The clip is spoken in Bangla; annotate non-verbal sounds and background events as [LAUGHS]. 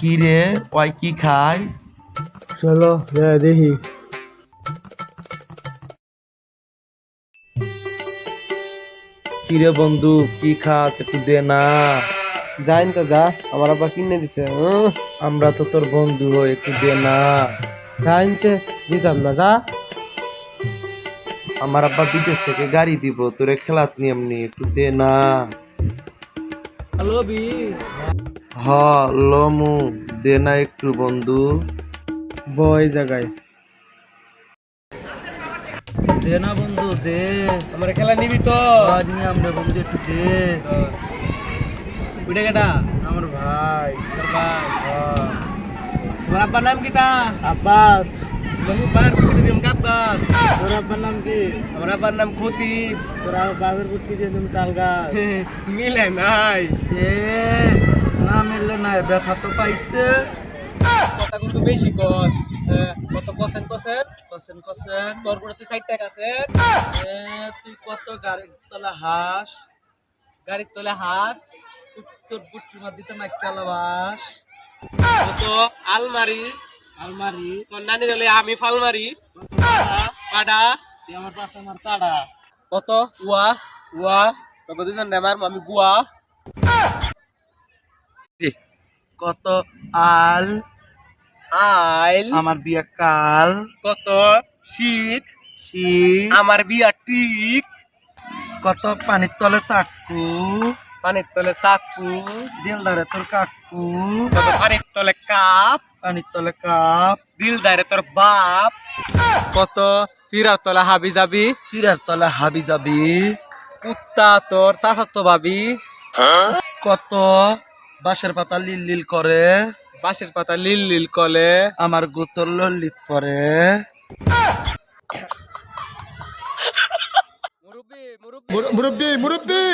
কি রে? ওই কি খায়? চলো দেখি। কি রে বন্ধু কি খাস একটু দে না। যাইন তো যা আমার আব্বা কিনে দিছে আমরা তো তোর বন্ধু হই একটু দে না। যাইন তে দিতাম না যা। আমার আব্বা বিদেশ থেকে গাড়ি দিব তোরে খেলাত নি এমনি একটু দে না। হ্যালো বি হ লমু দে না একটু বন্ধু। বই জায়গায় দে না বন্ধু দে। আমার খেলা নিবি তো। নিয়ে আমরা বন্ধু একটু দে। উঠে গেটা। আমার ভাই। তোর ভাই। তোমার আব্বার নাম কি তা? আব্বাস। তুমি বার কুটি দিম আব্বাস তোর আব্বার নাম কি? আমার আব্বার নাম খুতি। তোর বাবার কুটি দিয়ে তুমি তালগা [LAUGHS] মিলে নাই। এ। না মিললে না ব্যথা তো পাইছে। কথা কিন্তু বেশি কস। কত কসেন কসেন? Cosine cosine. তোর তুই টাকা আছে? এ তুই কত গাড়ি তলা হাস? গাড়ির তোলে হাঁস? তোর বুটকি মার দিতে না চালাবাস। কত? আলমারি। আলমারি। তোর নানি দিলে আমি ফালমারি। পাডা। তুই আমার পাশে আমার চাড়া। কত? উয়া। উয়া। তোকে দুজন আমি গুয়া। কত আল? আইল আমার বিয়া কাল। কত শীত? শীত। আমার বিয়া ঠিক। কত পানির তলে চাকু। পানির তলে চাকু। দিলদারে তোর কাকু। কত পানির তলে কাপ। পানির তলে কাপ। দিলদারে তোর বাপ। কত ফিরার তলে হাবি যাবি। হিরার তলে হাবি যাবি। কুত্তা তোর চাচাতো ভাবি। কত বাঁশের পাতা লিল লিল করে। বাঁশের পাতা লিল লিল করে। আমার গোতর ললিত পরে। মুরব্বী মুরব্বী। মুরব্বী মুরব্বী।